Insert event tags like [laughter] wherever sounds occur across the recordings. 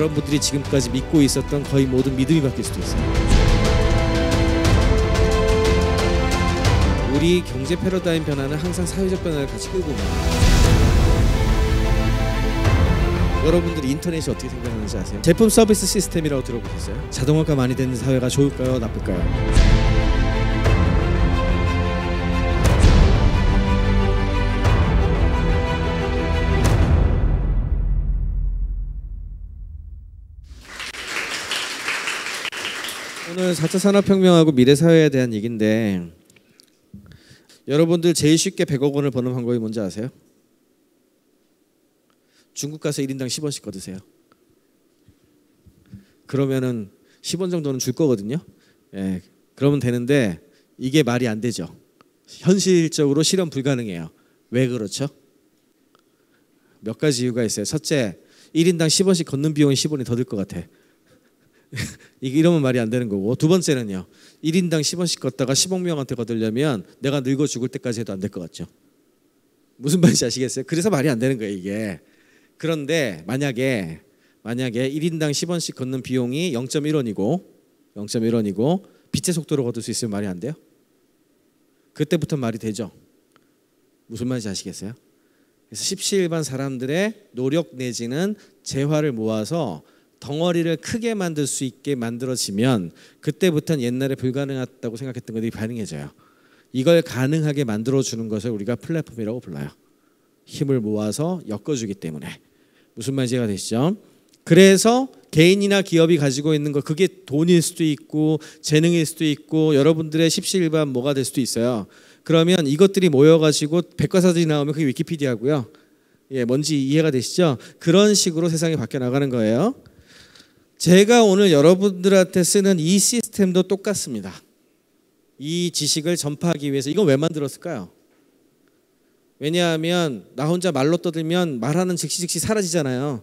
여러분들이 지금까지 믿고 있었던 거의 모든 믿음이 바뀔 수도 있어요. 우리 경제 패러다임 변화는 항상 사회적 변화를 같이 끌고 가요. 여러분들이 인터넷이 어떻게 생각하는지 아세요? 제품 서비스 시스템이라고 들어보셨어요? 자동화가 많이 되는 사회가 좋을까요? 나쁠까요? 오늘 4차 산업혁명하고 미래 사회에 대한 얘기인데 여러분들 제일 쉽게 100억 원을 버는 방법이 뭔지 아세요? 중국 가서 1인당 10원씩 거드세요. 그러면은 10원 정도는 줄 거거든요. 예, 그러면 되는데 이게 말이 안 되죠. 현실적으로 실현 불가능해요. 왜 그렇죠? 몇 가지 이유가 있어요. 첫째, 1인당 10원씩 걷는 비용이 10원이 더 들 것 같아. [laughs] 이게 이러면 말이 안 되는 거고 두 번째는요 1인당 10원씩 걷다가 10억 명한테 거들려면 내가 늙어 죽을 때까지 해도 안 될 것 같죠 무슨 말인지 아시겠어요? 그래서 말이 안 되는 거예요 이게 그런데 만약에 만약에 1인당 10원씩 걷는 비용이 0.1원이고 0.1원이고 빛의 속도로 걷을 수 있으면 말이 안 돼요? 그때부터 말이 되죠 무슨 말인지 아시겠어요? 그래서 십시일반 사람들의 노력 내지는 재화를 모아서 덩어리를 크게 만들 수 있게 만들어지면 그때부터는 옛날에 불가능했다고 생각했던 것들이 가능해져요. 이걸 가능하게 만들어 주는 것을 우리가 플랫폼이라고 불러요. 힘을 모아서 엮어주기 때문에 무슨 말인지 이해가 되시죠? 그래서 개인이나 기업이 가지고 있는 거 그게 돈일 수도 있고 재능일 수도 있고 여러분들의 십시일반 뭐가 될 수도 있어요. 그러면 이것들이 모여가지고 백과사전이 나오면 그게 위키피디아고요. 예, 뭔지 이해가 되시죠? 그런 식으로 세상이 바뀌어 나가는 거예요. 제가 오늘 여러분들한테 쓰는 이 시스템도 똑같습니다. 이 지식을 전파하기 위해서 이건 왜 만들었을까요? 왜냐하면 나 혼자 말로 떠들면 말하는 즉시 즉시 사라지잖아요.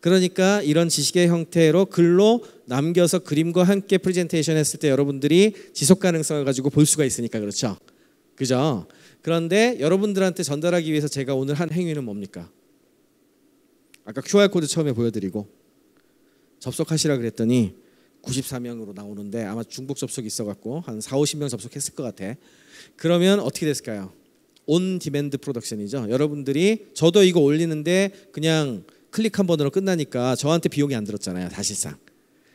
그러니까 이런 지식의 형태로 글로 남겨서 그림과 함께 프레젠테이션 했을 때 여러분들이 지속 가능성을 가지고 볼 수가 있으니까 그렇죠. 그죠? 그런데 여러분들한테 전달하기 위해서 제가 오늘 한 행위는 뭡니까? 아까 QR 코드 처음에 보여드리고 접속하시라 그랬더니 94명으로 나오는데 아마 중복 접속이 있어갖고 한 4, 50명 접속했을 것 같아. 그러면 어떻게 됐을까요? 온 디맨드 프로덕션이죠. 여러분들이 저도 이거 올리는데 그냥 클릭 한 번으로 끝나니까 저한테 비용이 안 들었잖아요. 사실상.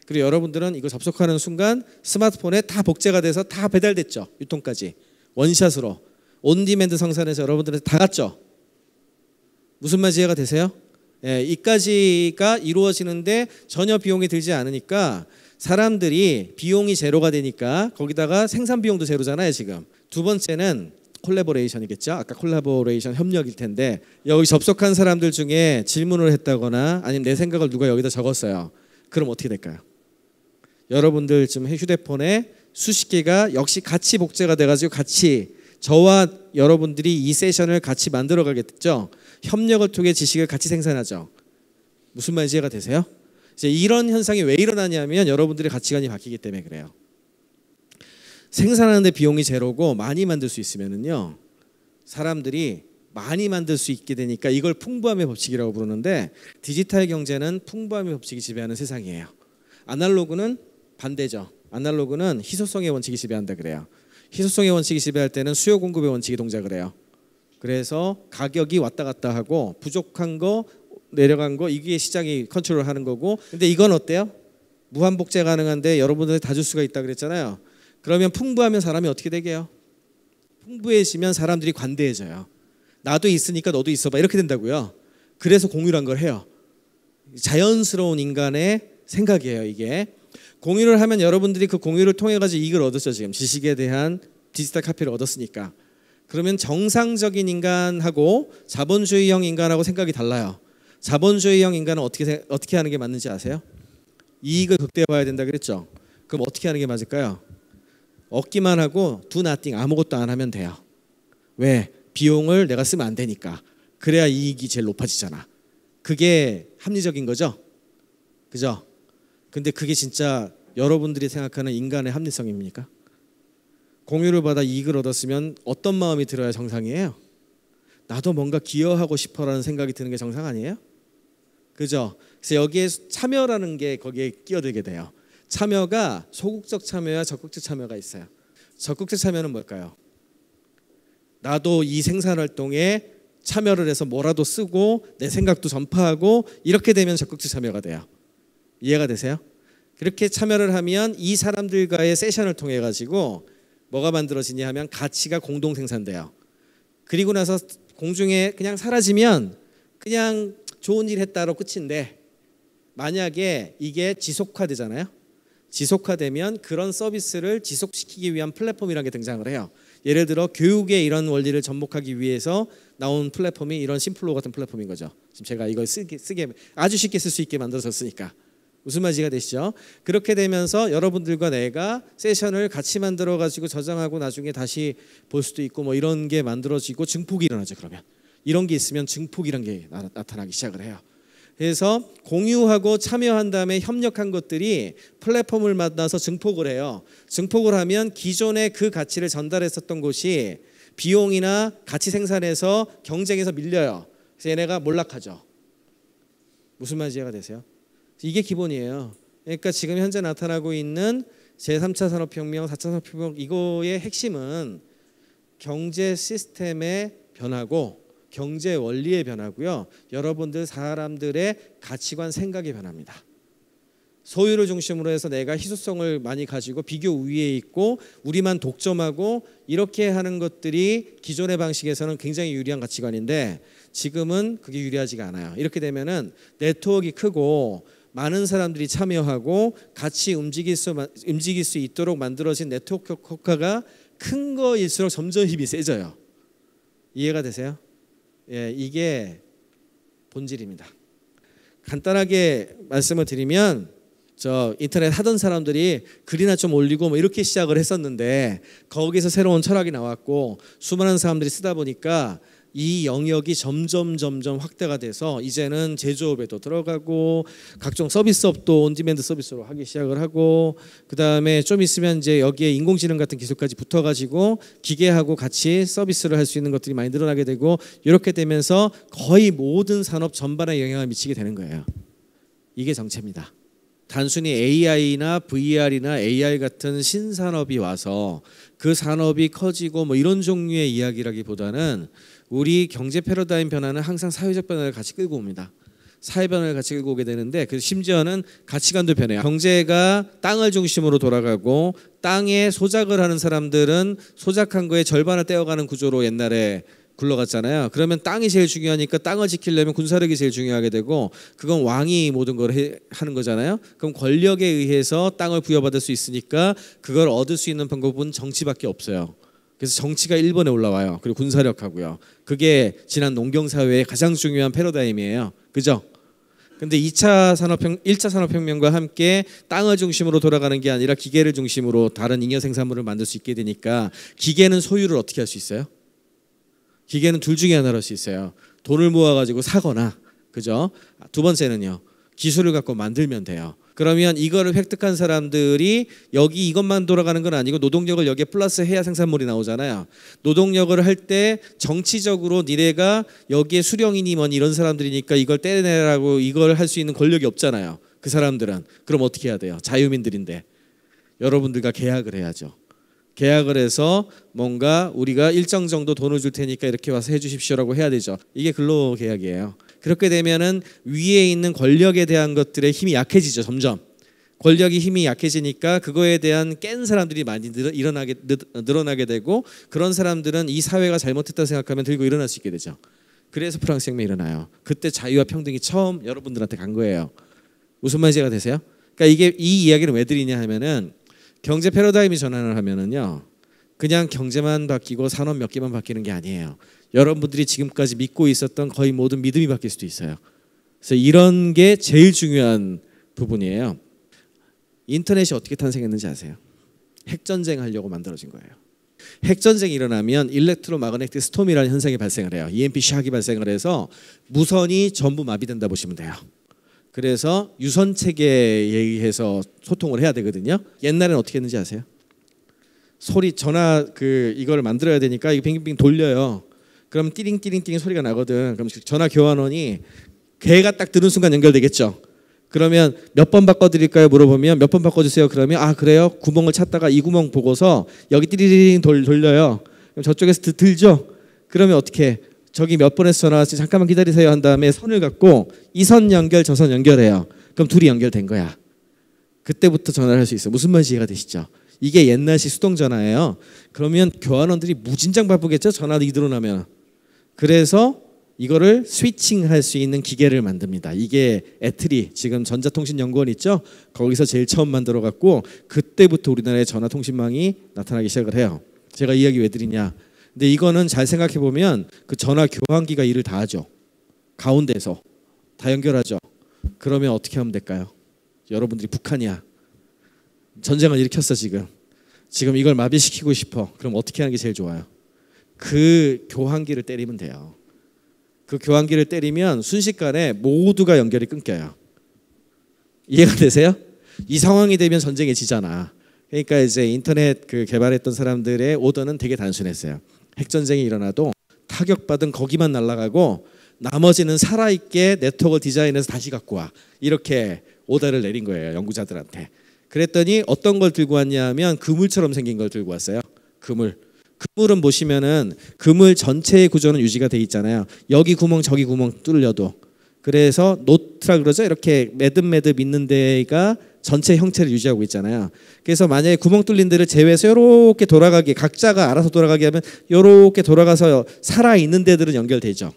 그리고 여러분들은 이거 접속하는 순간 스마트폰에 다 복제가 돼서 다 배달됐죠. 유통까지. 원샷으로. 온 디맨드 성산에서 여러분들한테 다 갔죠. 무슨 말인지 이해가 되세요? 예, 이까지가 이루어지는데 전혀 비용이 들지 않으니까 사람들이 비용이 제로가 되니까 거기다가 생산 비용도 제로잖아요 지금. 두 번째는 콜라보레이션이겠죠? 아까 콜라보레이션 협력일 텐데 여기 접속한 사람들 중에 질문을 했다거나 아니면 내 생각을 누가 여기다 적었어요. 그럼 어떻게 될까요? 여러분들 지금 휴대폰에 수십 개가 역시 같이 복제가 돼가지고 같이 저와 여러분들이 이 세션을 같이 만들어 가겠죠 협력을 통해 지식을 같이 생산하죠. 무슨 말인지 이해가 되세요? 이제 이런 현상이 왜 일어나냐면 여러분들의 가치관이 바뀌기 때문에 그래요. 생산하는데 비용이 제로고 많이 만들 수 있으면은요 사람들이 많이 만들 수 있게 되니까 이걸 풍부함의 법칙이라고 부르는데 디지털 경제는 풍부함의 법칙이 지배하는 세상이에요. 아날로그는 반대죠. 아날로그는 희소성의 원칙이 지배한다 그래요. 희소성의 원칙이 지배할 때는 수요 공급의 원칙이 동작을 해요. 그래서 가격이 왔다 갔다 하고 부족한 거 내려간 거 이게 시장이 컨트롤하는 거고 근데 이건 어때요? 무한 복제 가능한데 여러분들이 다줄 수가 있다 그랬잖아요. 그러면 풍부하면 사람이 어떻게 되게요? 풍부해지면 사람들이 관대해져요. 나도 있으니까 너도 있어봐 이렇게 된다고요. 그래서 공유란 걸 해요. 자연스러운 인간의 생각이에요 이게. 공유를 하면 여러분들이 그 공유를 통해 가지고 이익을 얻었죠 지금 지식에 대한 디지털 카피를 얻었으니까. 그러면 정상적인 인간하고 자본주의형 인간하고 생각이 달라요. 자본주의형 인간은 어떻게 어떻게 하는 게 맞는지 아세요? 이익을 극대화해야 된다 그랬죠. 그럼 어떻게 하는 게 맞을까요? 얻기만 하고 두 나띵 아무것도 안 하면 돼요. 왜? 비용을 내가 쓰면 안 되니까. 그래야 이익이 제일 높아지잖아. 그게 합리적인 거죠. 그죠? 근데 그게 진짜 여러분들이 생각하는 인간의 합리성입니까? 공유를 받아 이익을 얻었으면 어떤 마음이 들어야 정상이에요? 나도 뭔가 기여하고 싶어라는 생각이 드는 게 정상 아니에요? 그죠? 그래서 여기에 참여라는 게 거기에 끼어들게 돼요. 참여가 소극적 참여와 적극적 참여가 있어요. 적극적 참여는 뭘까요? 나도 이 생산 활동에 참여를 해서 뭐라도 쓰고 내 생각도 전파하고 이렇게 되면 적극적 참여가 돼요. 이해가 되세요? 그렇게 참여를 하면 이 사람들과의 세션을 통해 가지고 뭐가 만들어지냐 하면 가치가 공동 생산돼요. 그리고 나서 공중에 그냥 사라지면 그냥 좋은 일 했다로 끝인데 만약에 이게 지속화되잖아요. 지속화되면 그런 서비스를 지속시키기 위한 플랫폼이라는 게 등장을 해요. 예를 들어 교육의 이런 원리를 접목하기 위해서 나온 플랫폼이 이런 심플로 같은 플랫폼인 거죠. 지금 제가 이걸 쓰게, 쓰게 아주 쉽게 쓸 수 있게 만들어졌으니까 무슨 말인지가 되시죠? 그렇게 되면서 여러분들과 내가 세션을 같이 만들어 가지고 저장하고 나중에 다시 볼 수도 있고 뭐 이런 게 만들어지고 증폭이 일어나죠. 그러면 이런 게 있으면 증폭이란 게 나, 타나기 시작을 해요. 그래서 공유하고 참여한 다음에 협력한 것들이 플랫폼을 만나서 증폭을 해요. 증폭을 하면 기존의 그 가치를 전달했었던 곳이 비용이나 가치 생산에서 경쟁에서 밀려요. 그래서 얘네가 몰락하죠. 무슨 말인지 이해가 되세요? 이게 기본이에요. 그러니까 지금 현재 나타나고 있는 제3차 산업혁명, 4차 산업혁명 이거의 핵심은 경제 시스템의 변화고 경제 원리의 변화고요. 여러분들 사람들의 가치관 생각의 변화입니다. 소유를 중심으로 해서 내가 희소성을 많이 가지고 비교 우위에 있고 우리만 독점하고 이렇게 하는 것들이 기존의 방식에서는 굉장히 유리한 가치관인데 지금은 그게 유리하지가 않아요. 이렇게 되면은 네트워크가 크고 많은 사람들이 참여하고 같이 움직일 수 움직일 수 있도록 만들어진 네트워크 효과가 큰 거일수록 점점 힘이 세져요. 이해가 되세요? 예, 이게 본질입니다. 간단하게 말씀을 드리면 저 인터넷 하던 사람들이 글이나 좀 올리고 뭐 이렇게 시작을 했었는데 거기서 새로운 철학이 나왔고 수많은 사람들이 쓰다 보니까 이 영역이 점점 점점 확대가 돼서 이제는 제조업에도 들어가고 각종 서비스업도 온디맨드 서비스로 하기 시작을 하고 그 다음에 좀 있으면 이제 여기에 인공지능 같은 기술까지 붙어 가지고 기계하고 같이 서비스를 할 수 있는 것들이 많이 늘어나게 되고 이렇게 되면서 거의 모든 산업 전반에 영향을 미치게 되는 거예요. 이게 정체입니다. 단순히 AI나 VR이나 AR 같은 신산업이 와서 그 산업이 커지고 뭐 이런 종류의 이야기라기보다는 우리 경제 패러다임 변화는 항상 사회적 변화를 같이 끌고 옵니다. 사회 변화를 같이 끌고 오게 되는데 그 심지어는 가치관도 변해요. 경제가 땅을 중심으로 돌아가고 땅에 소작을 하는 사람들은 소작한 거에 절반을 떼어가는 구조로 옛날에 굴러갔잖아요. 그러면 땅이 제일 중요하니까 땅을 지키려면 군사력이 제일 중요하게 되고 그건 왕이 모든 걸 해, 하는 거잖아요. 그럼 권력에 의해서 땅을 부여받을 수 있으니까 그걸 얻을 수 있는 방법은 정치밖에 없어요. 그래서 정치가 1번에 올라와요. 그리고 군사력하고요. 그게 지난 농경 사회의 가장 중요한 패러다임이에요. 그죠? 근데 2차 산업혁 1차 산업혁명과 함께 땅을 중심으로 돌아가는 게 아니라 기계를 중심으로 다른 잉여 생산물을 만들 수 있게 되니까 기계는 소유를 어떻게 할 수 있어요? 기계는 둘 중에 하나로 할 수 있어요. 돈을 모아 가지고 사거나 그죠? 두 번째는요. 기술을 갖고 만들면 돼요. 그러면 이거를 획득한 사람들이 여기 이것만 돌아가는 건 아니고 노동력을 여기에 플러스 해야 생산물이 나오잖아요. 노동력을 할 때 정치적으로 니네가 여기에 수령이니 뭐니 이런 사람들이니까 이걸 떼내라고 이걸 할 수 있는 권력이 없잖아요. 그 사람들은 그럼 어떻게 해야 돼요? 자유민들인데 여러분들과 계약을 해야죠. 계약을 해서 뭔가 우리가 일정 정도 돈을 줄 테니까 이렇게 와서 해주십시오라고 해야 되죠. 이게 근로 계약이에요. 그렇게 되면은 위에 있는 권력에 대한 것들의 힘이 약해지죠 점점 권력이 힘이 약해지니까 그거에 대한 깬 사람들이 많이 늘, 일어나게 늘어나게 되고 그런 사람들은 이 사회가 잘못했다 생각하면 들고 일어날 수 있게 되죠. 그래서 프랑스 혁명이 일어나요. 그때 자유와 평등이 처음 여러분들한테 간 거예요. 무슨 말인지 가 되세요? 그러니까 이게 이 이야기를 왜 드리냐 하면은 경제 패러다임이 전환을 하면은요. 그냥 경제만 바뀌고 산업 몇 개만 바뀌는 게 아니에요. 여러분들이 지금까지 믿고 있었던 거의 모든 믿음이 바뀔 수도 있어요. 그래서 이런 게 제일 중요한 부분이에요. 인터넷이 어떻게 탄생했는지 아세요? 핵전쟁 하려고 만들어진 거예요. 핵전쟁이 일어나면 일렉트로마그네틱 스톰이라는 현상이 발생을 해요. EMP 샥이 발생을 해서 무선이 전부 마비된다 보시면 돼요. 그래서 유선 체계에 의해서 소통을 해야 되거든요. 옛날에는 어떻게 했는지 아세요? 소리 전화 그 이거를 만들어야 되니까 이 빙빙 돌려요. 그럼 띠링띠링띠링 소리가 나거든. 그럼 전화 교환원이 걔가 딱 들은 순간 연결되겠죠. 그러면 몇 번 바꿔드릴까요? 물어보면 몇 번 바꿔주세요. 그러면 아 그래요? 구멍을 찾다가 이 구멍 보고서 여기 띠리링 돌, 돌려요. 그럼 저쪽에서 드, 들죠? 그러면 어떻게? 저기 몇 번에서 전화 왔지? 잠깐만 기다리세요 한 다음에 선을 갖고 이 선 연결 저 선 연결해요. 그럼 둘이 연결된 거야. 그때부터 전화를 할 수 있어. 무슨 말인지 이해가 되시죠? 이게 옛날식 수동 전화예요. 그러면 교환원들이 무진장 바쁘겠죠? 전화 이대로 나면. 그래서 이거를 스위칭할 수 있는 기계를 만듭니다. 이게 애트리 지금 전자통신연구원 있죠? 거기서 제일 처음 만들어 갖고 그때부터 우리나라의 전화통신망이 나타나기 시작을 해요. 제가 이야기 왜 드리냐? 근데 이거는 잘 생각해 보면 그 전화 교환기가 일을 다 하죠. 가운데서 다 연결하죠. 그러면 어떻게 하면 될까요? 여러분들이 북한이야. 전쟁을 일으켰어 지금. 지금 이걸 마비시키고 싶어. 그럼 어떻게 하는 게 제일 좋아요? 그 교환기를 때리면 돼요. 그 교환기를 때리면 순식간에 모두가 연결이 끊겨요. 이해가 되세요? 이 상황이 되면 전쟁에 지잖아. 그러니까 이제 인터넷 그 개발했던 사람들의 오더는 되게 단순했어요. 핵 전쟁이 일어나도 타격받은 거기만 날아가고 나머지는 살아있게 네트워크 디자인해서 다시 갖고 와. 이렇게 오더를 내린 거예요. 연구자들한테. 그랬더니 어떤 걸 들고 왔냐면 그물처럼 생긴 걸 들고 왔어요. 그물. 그물은 보시면은 그물 전체의 구조는 유지가 돼 있잖아요. 여기 구멍 저기 구멍 뚫려도 그래서 노트라 그러죠. 이렇게 매듭매듭 있는 데가 전체 형체를 유지하고 있잖아요. 그래서 만약에 구멍 뚫린 데를 제외해서 이렇게 돌아가게 각자가 알아서 돌아가게 하면 이렇게 돌아가서 살아 있는 데들은 연결되죠.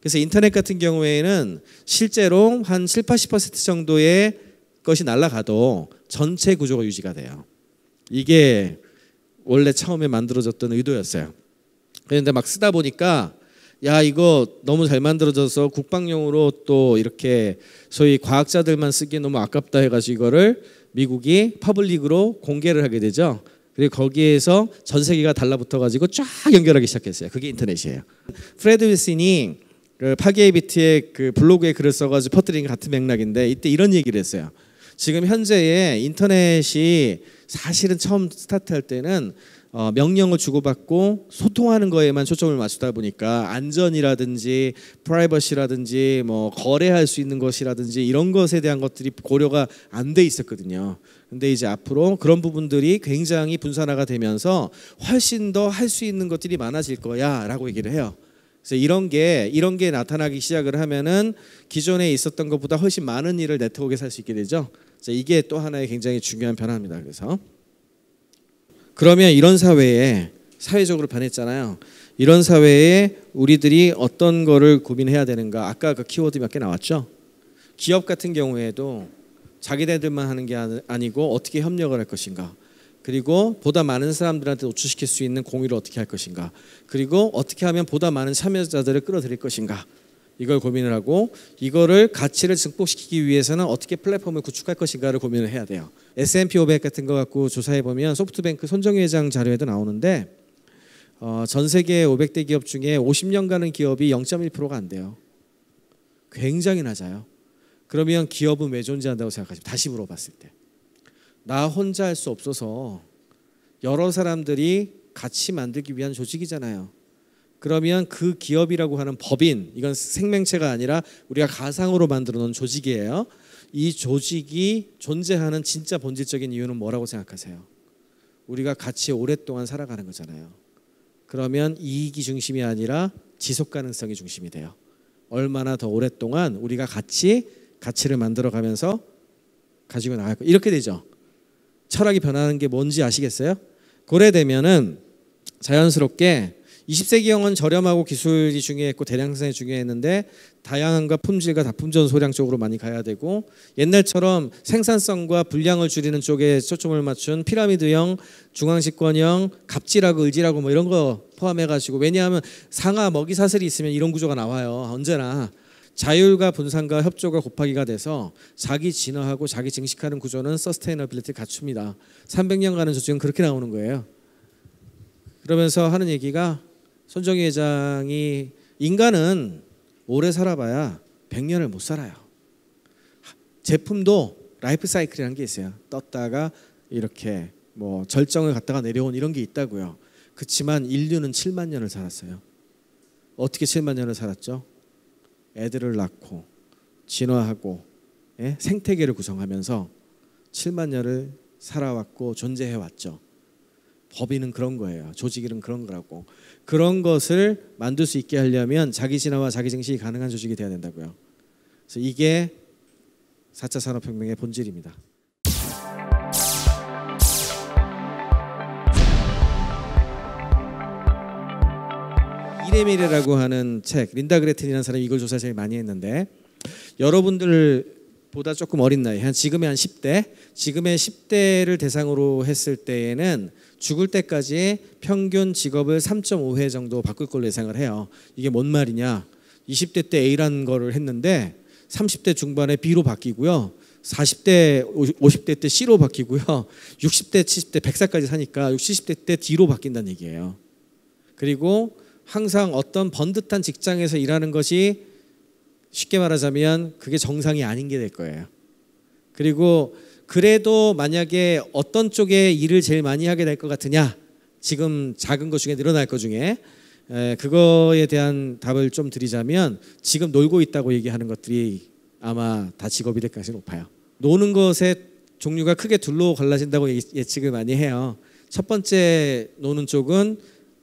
그래서 인터넷 같은 경우에는 실제로 한 7, 80% 정도의 것이 날아가도 전체 구조가 유지가 돼요. 이게 원래 처음에 만들어졌던 의도였어요. 그런데 막 쓰다 보니까 야 이거 너무 잘 만들어져서 국방용으로 또 이렇게 소위 과학자들만 쓰기 너무 아깝다 해가지고 이거를 미국이 퍼블릭으로 공개를 하게 되죠. 그리고 거기에서 전 세계가 달라붙어가지고 쫙 연결하기 시작했어요. 그게 인터넷이에요. 프레드 윌슨이 그 파기의 비트의 그 블로그에 글을 써가지고 퍼뜨린 같은 맥락인데 이때 이런 얘기를 했어요. 지금 현재의 인터넷이 사실은 처음 스타트할 때는 어, 명령을 주고받고 소통하는 거에만 초점을 맞추다 보니까 안전이라든지 프라이버시라든지 뭐 거래할 수 있는 것이라든지 이런 것에 대한 것들이 고려가 안 돼 있었거든요. 근데 이제 앞으로 그런 부분들이 굉장히 분산화가 되면서 훨씬 더 할 수 있는 것들이 많아질 거야라고 얘기를 해요. 그래서 이런 게 이런 게 나타나기 시작을 하면은 기존에 있었던 것보다 훨씬 많은 일을 네트워크에서 할 수 있게 되죠. 이게 또 하나의 굉장히 중요한 변화입니다. 그래서 그러면 이런 사회에 사회적으로 변했잖아요. 이런 사회에 우리들이 어떤 거를 고민해야 되는가? 아까 그 키워드 몇 개 나왔죠. 기업 같은 경우에도 자기네들만 하는 게 아니고 어떻게 협력을 할 것인가? 그리고 보다 많은 사람들한테 노출시킬 수 있는 공유를 어떻게 할 것인가? 그리고 어떻게 하면 보다 많은 참여자들을 끌어들일 것인가? 이걸 고민을 하고 이거를 가치를 증폭시키기 위해서는 어떻게 플랫폼을 구축할 것인가를 고민을 해야 돼요. S&P 500 같은 거 갖고 조사해 보면 소프트뱅크 손정희 회장 자료에도 나오는데 어, 전 세계 500대 기업 중에 50년 가는 기업이 0.1%가 안 돼요. 굉장히 낮아요. 그러면 기업은 왜 존재한다고 생각하시면 다시 물어봤을 때 나 혼자 할 수 없어서 여러 사람들이 같이 만들기 위한 조직이잖아요. 그러면 그 기업이라고 하는 법인 이건 생명체가 아니라 우리가 가상으로 만들어 놓은 조직이에요. 이 조직이 존재하는 진짜 본질적인 이유는 뭐라고 생각하세요? 우리가 같이 오랫동안 살아가는 거잖아요. 그러면 이익이 중심이 아니라 지속 가능성이 중심이 돼요. 얼마나 더 오랫동안 우리가 같이 가치를 만들어 가면서 가지고 나갈 거 이렇게 되죠. 철학이 변하는 게 뭔지 아시겠어요? 고래되면은 자연스럽게 20세기형은 저렴하고 기술이 중요했고 대량 생산이 중요했는데 다양함과 품질과 다품전 소량 쪽으로 많이 가야 되고 옛날처럼 생산성과 분량을 줄이는 쪽에 초점을 맞춘 피라미드형, 중앙집권형, 갑질하고 을질하고 뭐 이런 거 포함해가지고 왜냐하면 상하 먹이 사슬이 있으면 이런 구조가 나와요 언제나 자율과 분산과 협조가 곱하기가 돼서 자기 진화하고 자기 증식하는 구조는 서스테이너빌리티 갖춥니다. 300년 가는 조직은 그렇게 나오는 거예요. 그러면서 하는 얘기가 손정희 회장이 인간은 오래 살아봐야 100년을 못 살아요. 제품도 라이프 사이클이라는 게 있어요. 떴다가 이렇게 뭐 절정을 갔다가 내려온 이런 게 있다고요. 그렇지만 인류는 7만 년을 살았어요. 어떻게 7만 년을 살았죠? 애들을 낳고 진화하고 예? 생태계를 구성하면서 7만 년을 살아왔고 존재해 왔죠. 법인은 그런 거예요. 조직은 그런 거라고. 그런 것을 만들 수 있게 하려면 자기 진화와 자기 증식이 가능한 조직이 돼야 된다고요. 그래서 이게 4차 산업혁명의 본질입니다. 이레미레라고 하는 책 린다 그레텐이라는 사람이 이걸 조사 제일 많이 했는데 여러분들보다 조금 어린 나이 한 지금의 한 10대 지금의 10대를 대상으로 했을 때에는 죽을 때까지 평균 직업을 3.5회 정도 바꿀 걸로 예상을 해요. 이게 뭔 말이냐? 20대 때 A라는 거를 했는데 30대 중반에 B로 바뀌고요. 40대, 50대 때 C로 바뀌고요. 60대, 70대, 100살까지 사니까 60, 70대 때 D로 바뀐다는 얘기예요. 그리고 항상 어떤 번듯한 직장에서 일하는 것이 쉽게 말하자면 그게 정상이 아닌 게 될 거예요. 그리고 그래도 만약에 어떤 쪽에 일을 제일 많이 하게 될 것 같으냐? 지금 작은 것 중에 늘어날 것 중에 에, 그거에 대한 답을 좀 드리자면 지금 놀고 있다고 얘기하는 것들이 아마 다 직업이 될 가능성이 높아요. 노는 것의 종류가 크게 둘로 갈라진다고 예측을 많이 해요. 첫 번째 노는 쪽은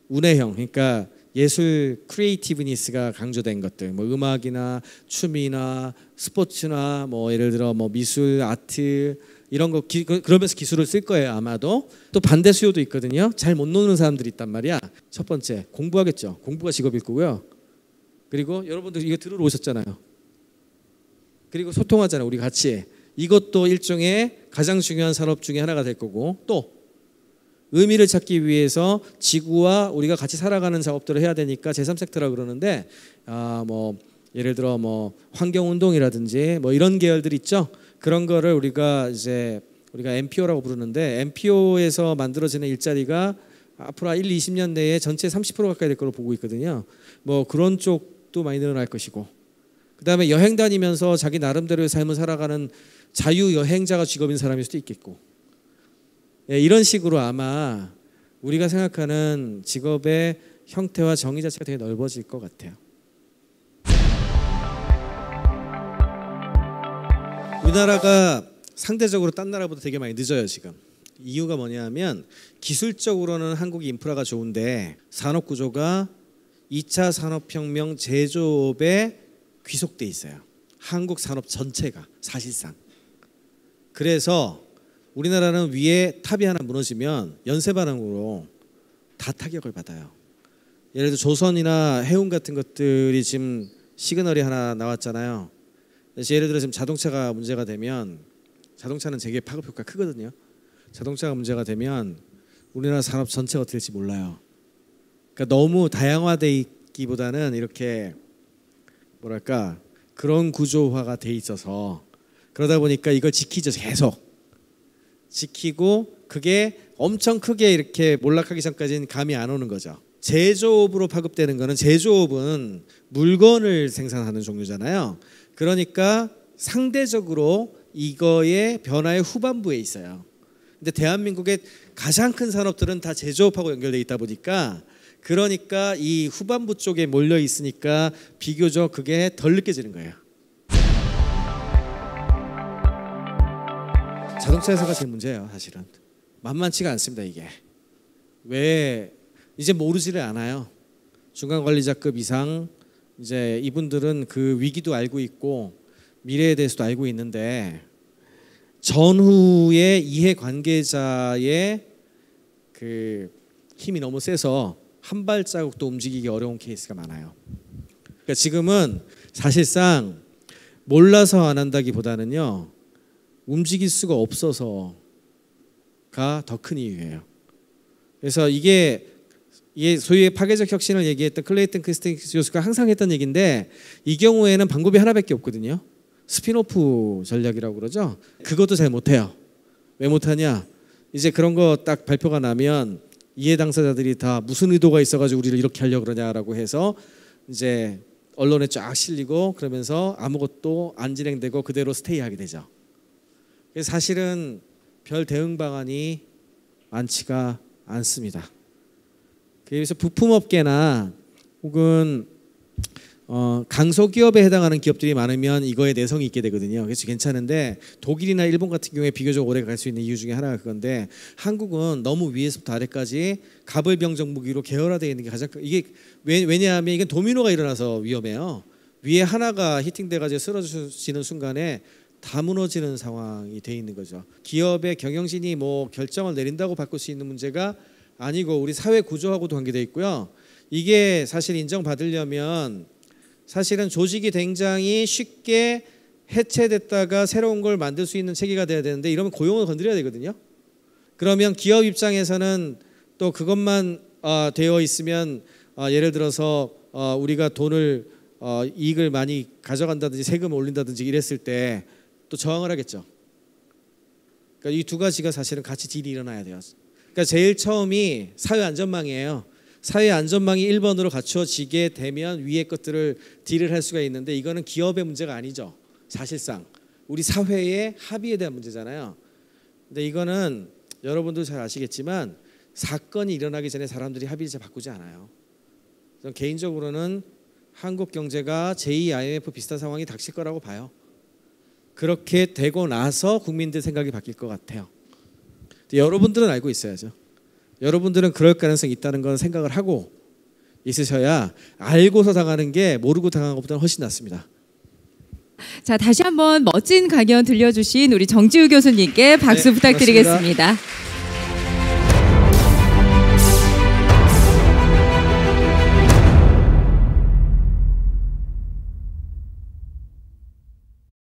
운해형, 그러니까 예술 크리에이티브니스가 강조된 것들, 뭐 음악이나 춤이나 스포츠나 뭐 예를 들어 뭐 미술, 아트 이런 거 기, 그, 그러면서 기술을 쓸 거예요 아마도. 또 반대 수요도 있거든요. 잘 못 노는 사람들이 있단 말이야. 첫 번째 공부하겠죠. 공부가 직업일 거고요. 그리고 여러분들 이거 들으러 오셨잖아요. 그리고 소통하잖아요 우리 같이. 이것도 일종의 가장 중요한 산업 중에 하나가 될 거고. 또 의미를 찾기 위해서 지구와 우리가 같이 살아가는 작업들을 해야 되니까 제3섹터라 그러는데 아 뭐 예를 들어 뭐 환경 운동이라든지 뭐 이런 계열들 있죠. 그런 거를 우리가 이제 우리가 MPO라고 부르는데 MPO에서 만들어지는 일자리가 앞으로 1, 20년 내에 전체 30% 가까이 될 거로 보고 있거든요. 뭐 그런 쪽도 많이 늘어날 것이고. 그다음에 여행 다니면서 자기 나름대로의 삶을 살아가는 자유 여행자가 직업인 사람일 수도 있겠고. 예, 이런 식으로 아마 우리가 생각하는 직업의 형태와 정의 자체가 되게 넓어질 것 같아요. 우리나라가 상대적으로 딴 나라보다 되게 많이 늦어요 지금. 이유가 뭐냐면 기술적으로는 한국이 인프라가 좋은데 산업 구조가 2차 산업혁명 제조업에 귀속돼 있어요. 한국 산업 전체가 사실상. 그래서 우리나라는 위에 탑이 하나 무너지면 연쇄 반응으로 다 타격을 받아요. 예를 들어 조선이나 해운 같은 것들이 지금 시그널이 하나 나왔잖아요. 예를 들어 지금 자동차가 문제가 되면 자동차는 되게 파급 효과 크거든요. 자동차가 문제가 되면 우리나라 산업 전체가 어떻게 될지 몰라요. 그러니까 너무 다양화돼 있기보다는 이렇게 뭐랄까 그런 구조화가 돼 있어서 그러다 보니까 이걸 지키죠 계속. 지키고 그게 엄청 크게 이렇게 몰락하기 전까지는 감이 안 오는 거죠. 제조업으로 파급되는 거는 제조업은 물건을 생산하는 종류잖아요. 그러니까 상대적으로 이거의 변화의 후반부에 있어요. 근데 대한민국의 가장 큰 산업들은 다 제조업하고 연결돼 있다 보니까 그러니까 이 후반부 쪽에 몰려 있으니까 비교적 그게 덜 느껴지는 거예요. 자동차 회사가 제일 문제예요, 사실은. 만만치가 않습니다, 이게. 왜 이제 모르지를 않아요. 중간 관리자급 이상 이제 이분들은 그 위기도 알고 있고 미래에 대해서도 알고 있는데 전후의 이해 관계자의 그 힘이 너무 세서 한 발자국도 움직이기 어려운 케이스가 많아요. 그러니까 지금은 사실상 몰라서 안 한다기보다는요. 움직일 수가 없어서가 더 큰 이유예요. 그래서 이게 이게 소위의 파괴적 혁신을 얘기했던 클레이튼 크리스틴 교수가 항상 했던 얘기인데 이 경우에는 방법이 하나밖에 없거든요. 스피노프 전략이라고 그러죠. 그것도 잘 못해요. 왜 못하냐? 이제 그런 거 딱 발표가 나면 이해 당사자들이 다 무슨 의도가 있어가지고 우리를 이렇게 하려 그러냐라고 해서 이제 언론에 쫙 실리고 그러면서 아무것도 안 진행되고 그대로 스테이하게 되죠. 사실은 별 대응 방안이 많지가 않습니다. 그래서 부품업계나 혹은 어, 강소기업에 해당하는 기업들이 많으면 이거에 내성이 있게 되거든요. 그래서 괜찮은데 독일이나 일본 같은 경우에 비교적 오래 갈 수 있는 이유 중에 하나가 그건데 한국은 너무 위에서부터 아래까지 가불병정 무기로 계열화되어 있는 게 가장 큰- 이게 왜, 왜냐하면 이게 도미노가 일어나서 위험해요. 위에 하나가 히팅돼가지고 쓰러지는 순간에 다 무너지는 상황이 돼 있는 거죠. 기업의 경영진이 뭐 결정을 내린다고 바꿀 수 있는 문제가 아니고 우리 사회 구조하고도 관계돼 있고요. 이게 사실 인정받으려면 사실은 조직이 굉장히 쉽게 해체됐다가 새로운 걸 만들 수 있는 체계가 돼야 되는데 이러면 고용을 건드려야 되거든요. 그러면 기업 입장에서는 또 그것만 어, 되어 있으면 어, 예를 들어서 어, 우리가 돈을 어, 이익을 많이 가져간다든지 세금을 올린다든지 이랬을 때 또 저항을 하겠죠. 그러니까 이 두 가지가 사실은 같이 딜이 일어나야 돼요. 그러니까 제일 처음이 사회 안전망이에요. 사회 안전망이 1번으로 갖추어지게 되면 위의 것들을 딜을 할 수가 있는데 이거는 기업의 문제가 아니죠. 사실상 우리 사회의 합의에 대한 문제잖아요. 근데 이거는 여러분도 잘 아시겠지만 사건이 일어나기 전에 사람들이 합의를 잘 바꾸지 않아요. 개인적으로는 한국 경제가 제2 IMF 비슷한 상황이 닥칠 거라고 봐요. 그렇게 되고 나서 국민들 생각이 바뀔 것 같아요. 여러분들은 알고 있어야죠. 여러분들은 그럴 가능성이 있다는 건 생각을 하고 있으셔야 알고서 당하는 게 모르고 당하는 것보다는 훨씬 낫습니다. 자, 다시 한번 멋진 강연 들려주신 우리 정지우 교수님께 박수 네, 부탁드리겠습니다.